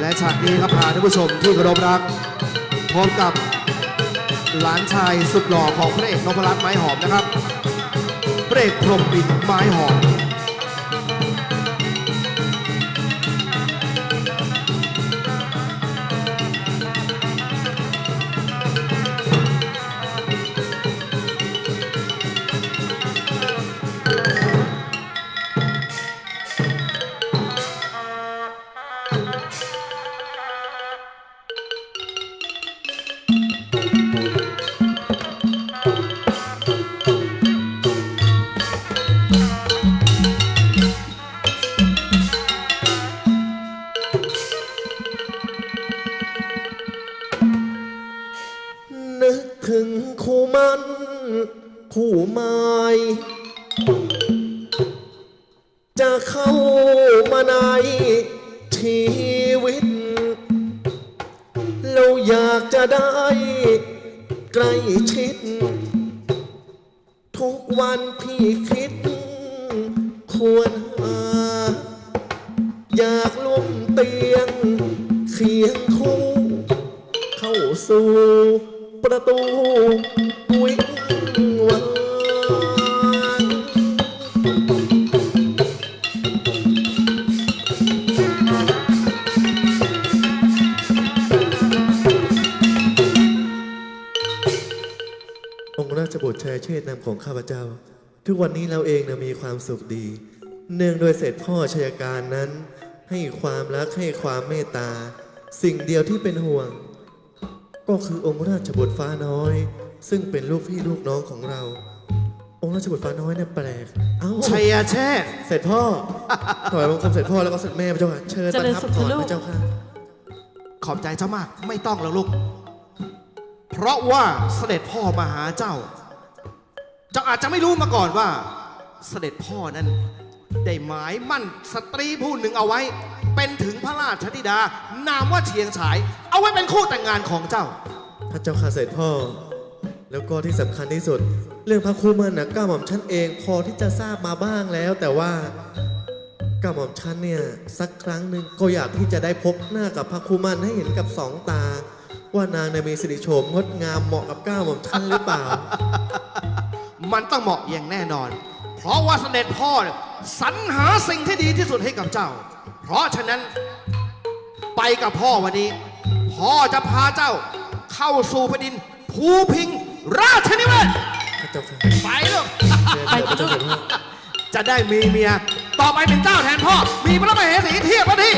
และฉากนี้ครับพาท่านผู้ชมที่เคารพรักพบกับหลานชายสุดหล่อของพระเอกนพรัตน์ไม้หอมนะครับพระเอกพรมปิดไม้หอม ถึงคู่มันคู่ไม้จะเข้ามาในชีวิต เราอยากจะได้ใกล้ชิด ทุกวันพี่คิด ควรหา อยากล้มเตียงเคียงคู่ เข้าสู่ ประตูวิงวานองค์ราชบุตรชายเชษฐ์นำของข้าพเจ้า ทุกวันนี้เราเองนะมีความสุขดี เนื่องโดยเสด็จพ่อชยการนั้น ให้ความรักให้ความเมตตา สิ่งเดียวที่เป็นห่วง ก็คือองค์ราชบุตรฟ้าน้อย ซึ่งเป็นลูกพี่ลูกน้องของเรา องค์ราชบุตรฟ้าน้อยเนี่ยแปลก เอ้าชัยแช่ เสร็จพ่อถวายบังคมเสร็จพ่อแล้วก็เสร็จแม่พระเจ้าค่ะ เชิญเจประริญทับสุขถอนลูกพระเจ้าค่ะ ขอบใจเจ้ามาก ไม่ต้องแล้วลูก เพราะว่าเสด็จพ่อมาหาเจ้า เจ้าอาจจะไม่รู้มาก่อนว่า เสด็จพ่อนั้น ได้หมายมั่นสตรีผู้หนึ่งเอาไว้ เป็นถึงพระราชธิดา นามว่าเชียงฉาย เอาไว้เป็นคู่แต่งงานของเจ้า พระเจ้าค่ะเสร็จพ่อ แล้วก็ที่สำคัญที่สุด เรื่องพระครูมันนะก้าหม่อมชั้นเองพอที่จะทราบมาบ้างแล้ว แต่ว่าก้าหม่อมชั้นเนี่ยสักครั้งหนึ่งก็อยากที่จะได้พบหน้ากับพระครูมันให้เห็นกับสองตา ว่านางเนี่ยมีสิริโฉมงดงามเหมาะกับก้าหม่อมชั้นหรือเปล่า มันต้องเหมาะอย่างแน่นอน เพราะว่าเสด็จพ่อเนี่ย สรรหาสิ่งที่ดีที่สุดให้กับเจ้า เพราะฉะนั้นไปกับพ่อวันนี้ พ่อจะพาเจ้าเข้าสู่แผ่นดินภูพิง ราชนิเวศน์พระเจ้าค่ะไปลูกเชิญเถิดพระเจ้าเสด็จพ่อจะได้มีเมีย ต่อไปเป็นเจ้าแทนพ่อ มีพระมเหสีเทียบพระที่